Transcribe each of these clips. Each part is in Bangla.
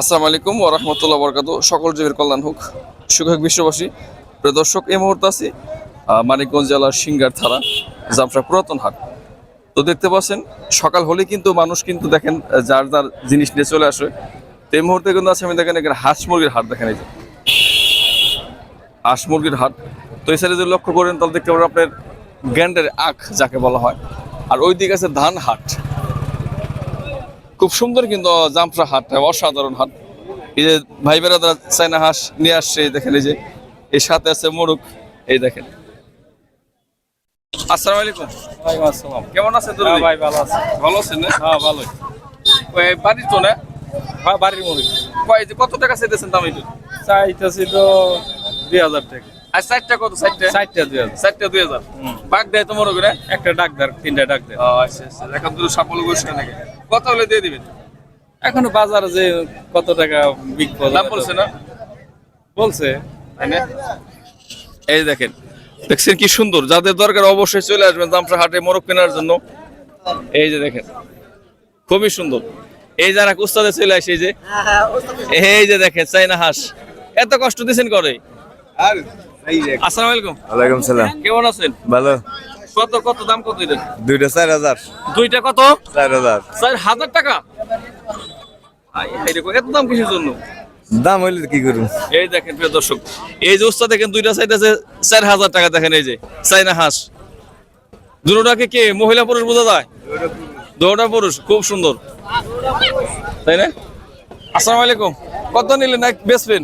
আসসালামু আলাইকুম ওয়া রাহমাতুল্লাহি ওয়া বারাকাতুহু। সকল জীবের কল্যাণ হোক, সুখ হোক, বিশ্ববাসী। প্রিয় দর্শক, এই মুহূর্তে আছি মানিকগঞ্জ জেলার সিঙ্গার থানা জামসা পুরাতন হাট। তো দেখতে পাচ্ছেন, সকাল হলে কিন্তু মানুষ কিন্তু দেখেন যার যার জিনিস নিয়ে চলে আসে। তো এই মুহূর্তে কিন্তু আছে আমি দেখেন এখানে হাঁস মুরগির হাট দেখেন এই যে। হাঁস মুরগির হাট। তো এই সাইডে যদি লক্ষ্য করেন, তাহলে দেখতে পাবেন আপনার গ্যান্ডের আখ, যাকে বলা হয়। আর ওই দিকে আছে ধান হাট। খুব সুন্দর কিন্তু জামফরা হাট অসাধারণ হাট। এই যে ভাই বেড়াদার চাইনা হাঁস নিয়ে আসছে দেখেন এই যে এর সাথে আছে মোরগ এই দেখেন। আসসালামু আলাইকুম। ওয়ালাইকুম আসসালাম। কেমন আছেন হ্যাঁ ভাই ভালো আছে। ভালো আছেন না? হ্যাঁ ভালোই। ওই বাড়ির তো না? হ্যাঁ বাড়ির মুরগি। কয় যে কত টাকা চাইতেছেন দাম এটা? চাইতেছি তো দুই হাজার টাকা। আর চারটা কত চারটা? চারটা দুই হাজার। চারটা দুই হাজার। বাঘ দেয় তো মোরগ না একটা ডাক দেয় তিনটা ডাক দেয়। ও আচ্ছা আচ্ছা। এখন দুটো সাফল্য করছে নাকি? কত হলে দিয়ে দিবেন? এখনও বাজারে যে কত টাকা বিকবো দাম বলছে না? বলছে। তাই না? এই দেখেন দেখছেন কি সুন্দর? যাদের দরকার অবশ্যই চলে আসবেন দামসা হাটে মোরগ কেনার জন্য। এই যে দেখেন খুবই সুন্দর। এই যারা কুস্তাদে চলে আসে এই যে। এই যে দেখেন চাইনা হাঁস। এত কষ্ট দিছেন করে। আসসালামু আলাইকুম। ওয়ালাইকুম সালাম। কেমন আছেন? ভালো। কত কত দাম কত এটা দুইটা চার হাজার। দুইটা কত? চার হাজার। চার হাজার টাকা? আই, হাই রে, এত দাম কিসের জন্য? দাম হইলে কি করুন এই দেখেন প্রিয় দর্শক এই যে দেখেন দুইটা সাইড আছে চার হাজার টাকা দেখেন এই যে চাইনা হাঁস। দুটোটাকে কে? মহিলা পুরুষ বোঝা যায়? দুটোটা পুরুষ খুব সুন্দর। তাই না? আসসালামু আলাইকুম। কত নিলেন? না বেচবেন?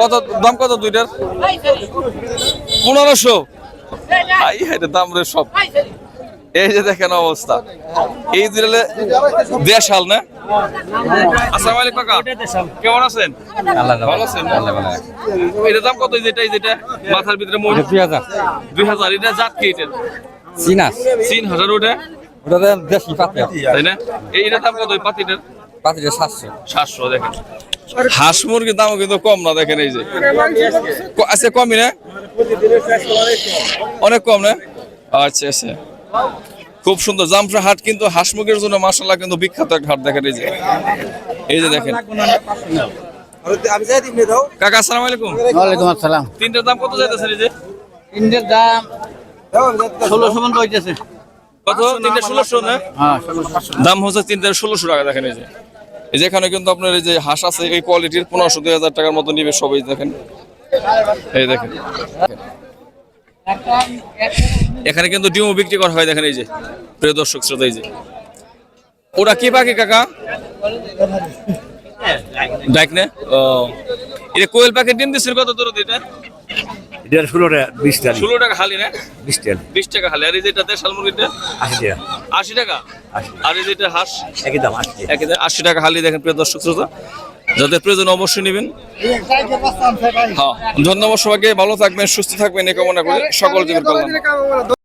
কত দাম কত দুইটার? পনেরোশো। দাম রে সব। এই যে দেখেন অবস্থা। এই দিলে দেশাল না? আসসালামু আলাইকুম কাকা। কেমন আছেন? ভালো আছেন এটার দাম কত যেটা এই যেটা? মাথার ভিতরে মহিলা দুই হাজার। দুই হাজার এটা জাত কি এটা? চিনাস তিন হাজার ওটা? ওটা দেশি পাতি। তাই না? এই এটার দাম কত পাতিটার? পাতিটা দেখেন। হাঁস মুরগির দামও কিন্তু কম না দেখেন এই যে। আচ্ছা কমই না? অনেক কম না? আচ্ছা আচ্ছা। খুব সুন্দর। জামফরা হাট কিন্তু হাঁস মুরগির জন্য মাসাল্লাহ কিন্তু বিখ্যাত একটা হাট দেখেন এই যে। এই যে দেখেন। কাকা আসসালামু আলাইকুম। ওয়ালাইকুম আসসালাম। তিনটার দাম কত যাইতেছে এই যে? ইন্ডিয়ার দাম ষোলোশো মন হইতেছে। কত? তিনটা ষোলোশো না? হ্যাঁ দাম হচ্ছে তিনটা ষোলোশো টাকা দেখেন এই যে। এই যে এখানে কিন্তু আপনার এই যে হাঁস আছে এই কোয়ালিটির পনেরোশো দুই হাজার টাকার মতো নিবে সবাই দেখেন। এই দেখেন। এখানে কিন্তু ডিমও বিক্রি করা হয় দেখেন এই যে প্রিয় দর্শক শ্রোতা এই যে। ওরা কি পাখি কাকা? ডাক না? ও। এটা কোয়েল পাখি ডিম দিচ্ছিল কত দূর এটা? এটা ষোলোটা বিশটা ষোলো টাকা খালি না? বিশটা বিশ টাকা খালি আর এই যেটা দেশাল মুরগিটা? আশি টাকা। আশি টাকা? আর এই যেটা হাঁস? একই দাম একই দাম, আশি টাকা হালি দেখেন প্রিয় দর্শক শ্রোতা। যাদের প্রয়োজন অবশ্যই নেবেন। হ্যাঁ ধন্যবাদ সবাইকে ভালো থাকবেন সুস্থ থাকবেন এই কামনা করে সকল জীবন কল্যাণ